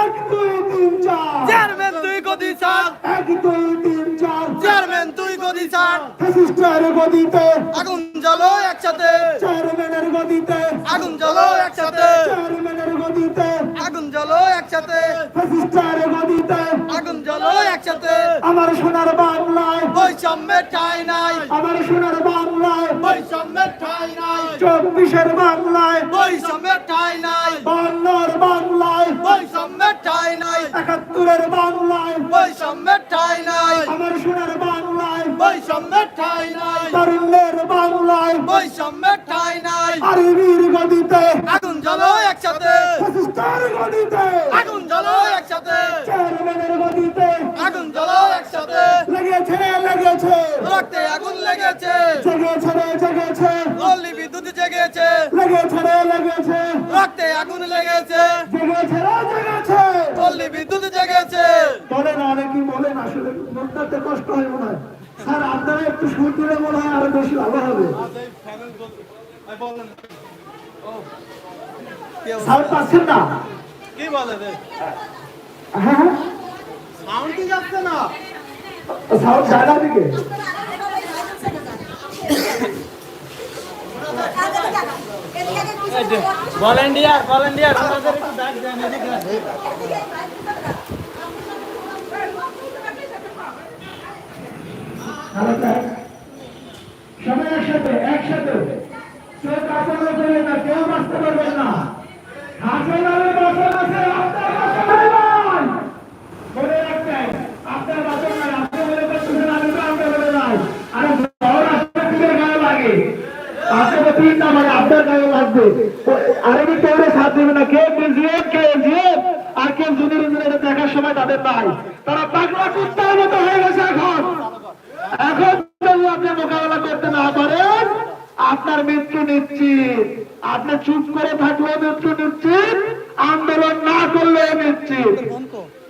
এক দুই তিন চার চেয়ারম্যান তুই গদি চার এক দুই তিন চার। চেয়ারম্যান তুই গদি চার আগুন জ্বালো একসাথে। চেয়ারম্যানের গদিতে। আগুন জ্বালো একসাথে। চেয়ারম্যানের গদিতে। আগুন জ্বালো একসাথে। গদিতে। আগুন জ্বালো একসাথে। আমার সোনার বাংলায়। বৈষম্যের ঠাই নাই। আমার সোনার বাংলায়। বৈষম্যের ঠাই নাই। চব্বিশের বাংলায়। বৈষম্যের ঠাই নাই। বান্নর বাংলায়। বৈষম্যের ঠাই নাই। একাত্তরের বাংলায়। বৈষম্যের ঠাই নাই। আমার সোনার বাংলায়। বৈষম্যের ঠাই নাই। তারুণ্যের বাংলায় বৈষম্যের ঠাই নাই। আরবির গদিতে আগুন জ্বালো একসাথে। ফ্যাসিস্টের গদিতে আগুন জ্বালো একসাথে। চেয়ারম্যানের গদিতে আগুন জ্বালো একসাথে। লেগেছে লেগেছে। রক্তে আগুন লেগেছে। জেগেছে রে জেগেছে। পল্লী বিদ্যুৎ জেগেছে। লেগেছে রে লেগেছে। রক্তে আগুন লেগেছে। জেগেছে রে জেগেছে। বিদ্যুৎ জেগেছে। বলেন অনেকেই আসলে বলতে কষ্ট হয় মনে হয়। স্যার আপনারা একটু সুর দিলে মনে হয় আরও বেশি ভালো হবে। সাউন্ড পাচ্ছেন না? কি বলে রে? হ্যাঁ হ্যাঁ। সাউন্ড কি যাচ্ছে না? সাউন্ড যায় না দিকে। ভলেন্টিয়ার ভলেন্টিয়ার আমাদের একটু ডাক দেন এদিকে হ্যালো স্যার সবাই একসাথে না। কেউ ভাই মনে কেউ সাথ কে আর কেউ জুনিয়র দেখার সময় তাদের নাই তারা পাগলা কুত্তার মতো হয়ে গেছে এখন এখন যদি আপনি মোকাবেলা করতে না পারেন আপনার মৃত্যু নিশ্চিত আপনি চুপ করে থাকলেও মৃত্যু নিশ্চিত আন্দোলন না করলেও নিশ্চিত।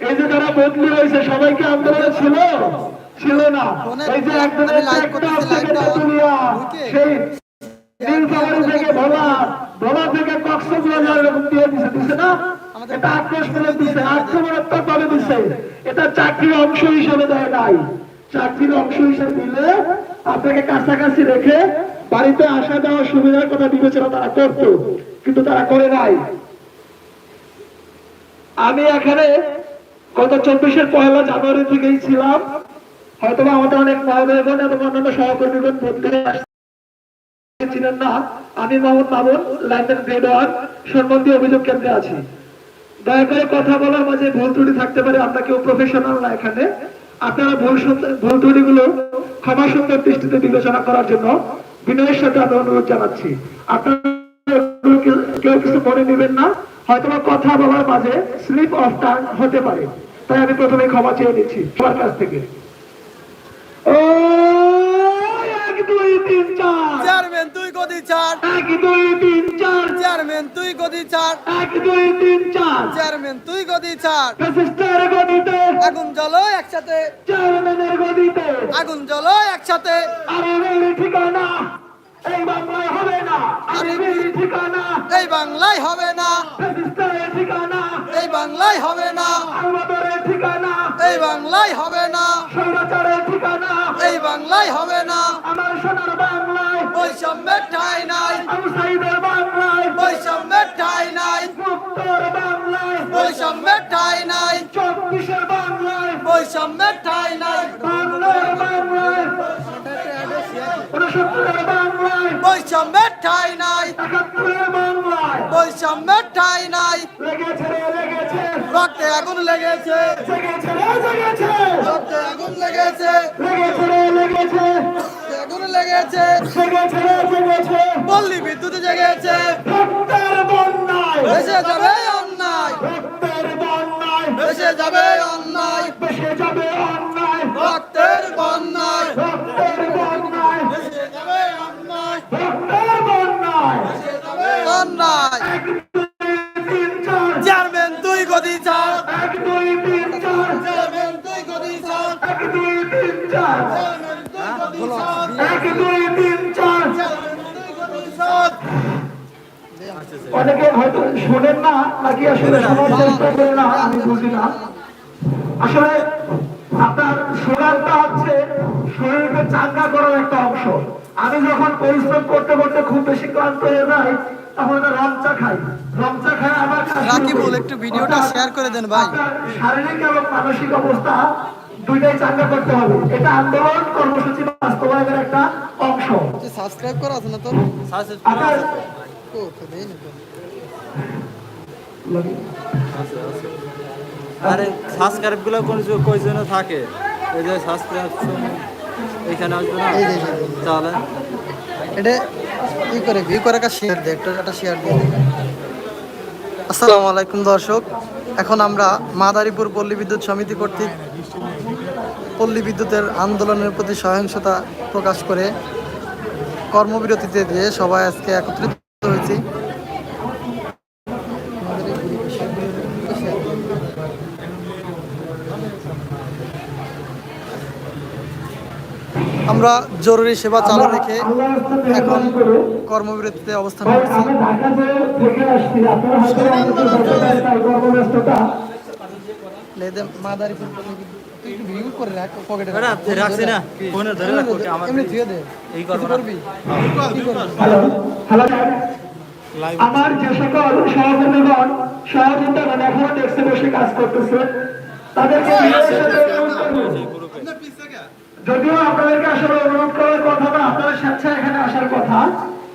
এই যে যারা বদলি হয়েছে সবাইকে আন্দোলনে ছিল? ছিল না। এই যে একজনের? সেই নীলফামারী থেকে ভোলা ভোলা থেকে কক্সবাজার এরকম দিয়ে দিছে দিছে না? এটা আক্রোশ দিছে আক্রমণাত্মক ভাবে দিছে। এটা চাকরির অংশ হিসেবে দেয় নাই। চাকরির অংশ হিসেবে দিলে আপনাকে কাছাকাছি রেখে বাড়িতে আসা যাওয়ার সুবিধার কথা বিবেচনা তারা করত, কিন্তু তারা করে নাই। আমি এখানে গত চব্বিশের পয়লা জানুয়ারি থেকেই ছিলাম। হয়তো আমাদের অনেক মা এবং অন্যান্য সহকর্মীগণ বলতে ছিলেন না, আমি মোহাম্মদ মামুন সম্বন্ধীয় অভিযোগ কেন্দ্রে আছি। দয়া করে কথা বলার মাঝে ভুল ত্রুটি থাকতে পারে, আমরা কেউ প্রফেশনাল না এখানে। আপনারা ভুল ভুল ত্রুটিগুলো ক্ষমা সুন্দর দৃষ্টিতে বিবেচনা করার জন্য বিনয়ের সাথে আমি অনুরোধ জানাচ্ছি। আপনারা কেউ- কিছু মনে নেবেন না হয়তো কথা বলার মাঝে স্লিপ অফ হতে পারে। তাই আমি প্রথমে ক্ষমা চেয়ে নিচ্ছি সবার কাছ থেকে। ও এক দুই তিন চার। চেয়ারম্যান তুই গদি ছাড় এক দুই তিন চার। চেয়ারম্যান তুই গদি ছাড় এক দুই তিন চার। চেয়ারম্যান তুই গদি গদিতে। আগুন জ্বালো একসাথে। চেয়ারম্যানের গদিতে। আগুন জ্বালো একসাথে। ঠিকানা এই বাংলায় হবে না। আরবের ঠিকানা। এই বাংলায় হবে না। ফ্যাসিস্টের ঠিকানা। এই বাংলায় হবে না। আমাদের ঠিকানা। এই বাংলায় হবে না। স্বৈরাচারের ঠিকানা। এই বাংলায় হবে না। আমার সোনার বাংলায়। বৈষম্যের ঠাই নাই। আবু সাইদের বাংলায়। বৈষম্যের ঠাই নাই। মুক্তর বাংলায়। বৈষম্যের ঠাই নাই। চব্বিশের বাংলায়। বৈষম্যের ঠাই নাই। বৈষম্যের ঠাই নাই বৈষম্যের ঠাই নাই রক্তে আগুন লেগেছে আগুন লেগেছে আগুন পল্লী বিদ্যুৎ জেগেছে ভেসে যাবে অন্যায় ভেসে যাবে অন্যায় বেসে যাবে অন্যায় রক্তের বন্যায়। তুই গদি এক দুই তিন চার। চেয়ারম্যান তুই গদি ছাড় এক দুই তিন চার। চেয়ারম্যান তুই গদি ছাড় এক দুই তিন চার। চেয়ারম্যান তুই গদি ছাড় অনেকে হয়তো শোনেন না নাকি আসলে শোনার চেষ্টা করে না আমি বুঝি না। আসলে আপনার শোনারটা হচ্ছে শরীরকে চাঙ্গা করার একটা অংশ। আমি যখন পরিশ্রম করতে করতে খুব বেশি ক্লান্ত হয়ে যাই তখন একটা রমচা খাই রমচা খাই আমার কাছে রাকিবুল, একটু ভিডিওটা share করে দেন ভাই। শারীরিক এবং মানসিক অবস্থা দুইটাই চাঙ্গা করতে হবে। এটা আন্দোলন কর্মসূচি বাস্তবায়নের একটা অংশ। সাবস্ক্রাইব করা আছে না তো। আরে সাবস্ক্রাইবগুলো কোন কই জন্য থাকে। এই যে সাবস্ক্রাইব এখানে আসবে না। তাহলে এটা ই করে ভিউ করে একটা শেয়ার দে একটা একটা শেয়ার দিয়ে দে। আসসালামু আলাইকুম দর্শক। এখন আমরা মাদারীপুর পল্লী বিদ্যুৎ সমিতি কর্তৃক পল্লী বিদ্যুতের আন্দোলনের প্রতি সহিংসতা প্রকাশ করে কর্মবিরতিতে দিয়ে সবাই আজকে একত্রিত হয়েছি। আমরা জরুরি সেবা চালু রেখে এখন কর্মবিরতিতে অবস্থান করছি। মাদারীপুর ভিউ করে রাখ পকেটে রাখছি না। ফোনে ধরে রাখো আমার এমনি ধুয়ে দে। এই করব করবি? কি করবি? হ্যালো। হ্যালো। আমার যে সকল সহকর্মীগণ সহযোগিতাগণ এখনও ডেস্কে বসে কাজ করতেছে তাদেরকে বিশেষ করে অনুরোধ করব। যদিও আপনাদেরকে আসলে অনুরোধ করার কথা না আপনাদের স্বেচ্ছায় এখানে আসার কথা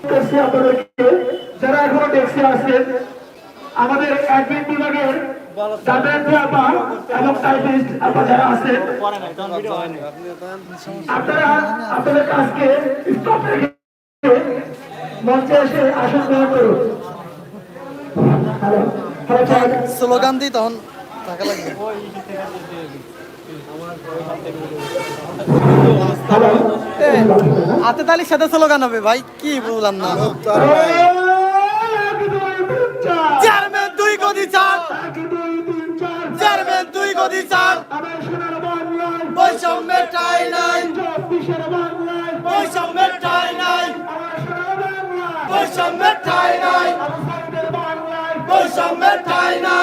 করছি আপনাদেরকে যারা এখনও ডেস্কে আছেন, আমাদের অ্যাডমিন বিভাগের আপনারা আপনাদের এসে স্লোগান দিই, তখন টাকা লাগবে। হ্যালো হাতে তালির সাথে স্লোগান হবে, ভাই, কি বললাম না? দুই গদি দুই গদি বৈষম্যের ঠাই নাই। বৈষম্যের ঠাই নাই। বৈষম্যের ঠাই নাই। নাই।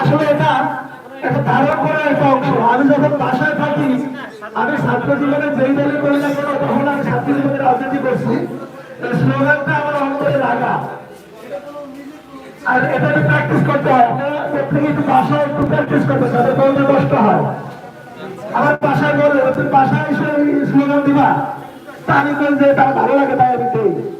আসলে এটা একটা ধারণ করার একটা অংশ। আমি যখন বাসায় থাকি, আমি ছাত্র জীবনে যেই দলে করি না কেন, তখন আমি ছাত্র জীবনে রাজনীতি করছি। স্লোগানটা আমার অন্তরে লাগা। আর এটা একটু প্র্যাকটিস করতে হয়। আপনারা একটু বাসায় একটু প্র্যাকটিস করতে তাদের বলতে কষ্ট হয়। আমার বাসায় বলে, তুমি বাসায় এসে স্লোগান দিবা। তা আমি বলি যে ভালো লাগে, তাই আমি দিই।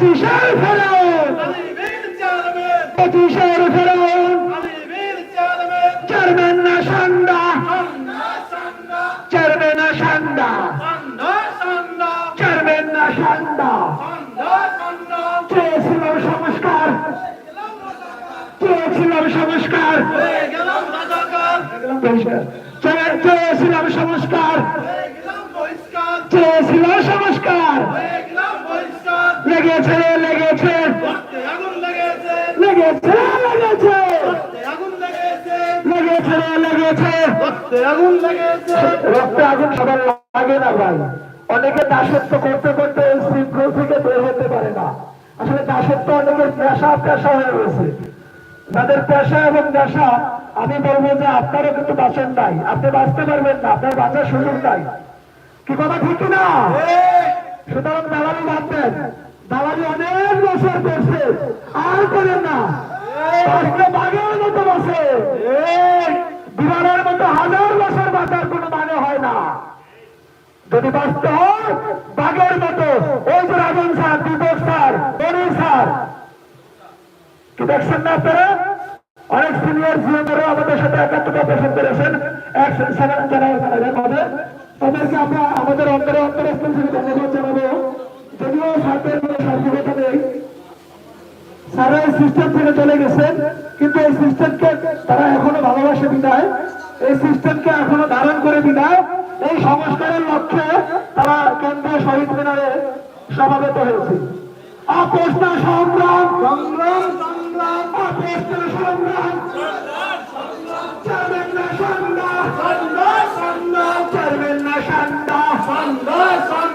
পঁচিশের ফেরাউন পঁচিশের ফেরাউন চেয়ারম্যান না সান্দা চেয়ারম্যান না সান্দা চেয়ারম্যান না সান্দা চেয়েছিলাম সংস্কার চেয়েছিলাম সংস্কার চেয়ে- চেয়েছিলাম সংস্কার লেগেছে। লেগেছে লেগেছে। লেগেছে। রক্তে আগুন সবার লাগে না ভাই। অনেকে দাসত্ব করতে করতে এই শৃঙ্খল থেকে বের হতে পারে না। আসলে দাসত্ব অনেকের পেশা পেশা হয়ে গেছে। যাদের পেশা এবং নেশা আমি বলব যে আপনারও কিন্তু বাঁচেন নাই। আপনি বাঁচতে পারবেন না আপনার বাঁচার সুযোগ নাই। কি কথা ঠিক না সুতরাং দালালি বাদ দেন। দালালি অনেক বছর করছে। আর করেন না। বাঘের মতো বাঁচে বিমানের মতো হাজার বছর বাঁচার কোনো মানে হয় না। যদি বাঁচতে হয় বাঘের মতো। ওই যে Rajan sir Deepak sir Monir sir. কি দেখছেন না আপনারা? অনেক সিনিয়র জিএমরা আমাদের সাথে একাত্মতা পোষণ করেছেন। ম্যানেজার তাদেরকে আমরা আমাদের অন্তরে থেকে ধন্যবাদ জানাব। যদিও সাপের কোনো সার্থকতা নেই সারা এই সিস্টেম থেকে চলে গেছেন কিন্তু এই সিস্টেমকে তারা এখনও ভালোবাসে বিদায় এই সিস্টেমকে এখনও ধারণ করে বিদায় এই সংস্কারের লক্ষ্যে তারা কেন্দ্রীয় শহীদ মিনারে সমাবেত হয়েছে। অপ্রশ্ন সংগ্রাম সংগ্রাম সংগ্রাম। অপ্রশ্ন সংগ্রাম। সংগ্রাম সংগ্রাম সংগ্রাম সংগ্রাম সংগ্রাম